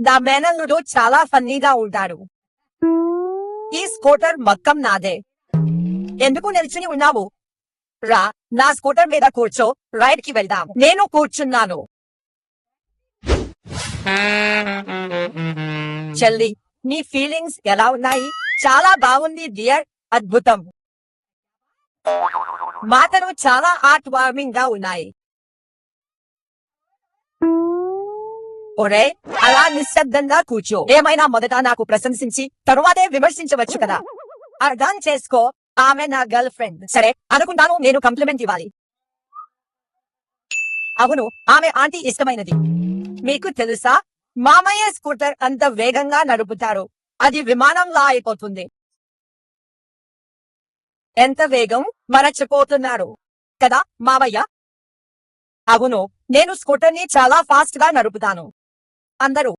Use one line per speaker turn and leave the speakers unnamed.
నా మేనల్లుడు చాలా ఫన్నీగా ఉంటాడు. ఈ స్కూటర్ మొత్తం నాదే. ఎందుకు నిల్చుని ఉన్నావు? రా నా స్కూటర్ మీద కూర్చో రైడ్కి వెళ్దాం. నేను కూర్చున్నాను. చెల్లి నీ ఫీలింగ్స్ ఎలా ఉన్నాయి? చాలా బాగుంది డియర్. అద్భుతం. మాటలు చాలా హార్ట్ వార్మింగ్గా ఉన్నాయి. ఒరే అలా నిశ్శబ్దంగా కూర్చో. ఏమైనా మొదట నాకు ప్రశంసించి తరువాతే విమర్శించవచ్చు కదా. అర్థం చేసుకో ఆమె నా గర్ల్ ఫ్రెండ్. సరే అనుకుంటాను నేను కంప్లిమెంట్ ఇవ్వాలి. అవును ఆమె ఆంటీ ఇష్టమైనది. మీకు తెలుసా? మామయ్య స్కూటర్ అంత వేగంగా నడుపుతారు. అది విమానంలా అయిపోతుంది. ఎంత వేగం? మరచిపోతున్నారు. కదా మావయ్య అవును నేను స్కూటర్ని చాలా ఫాస్ట్గా నడుపుతాను. 안다로.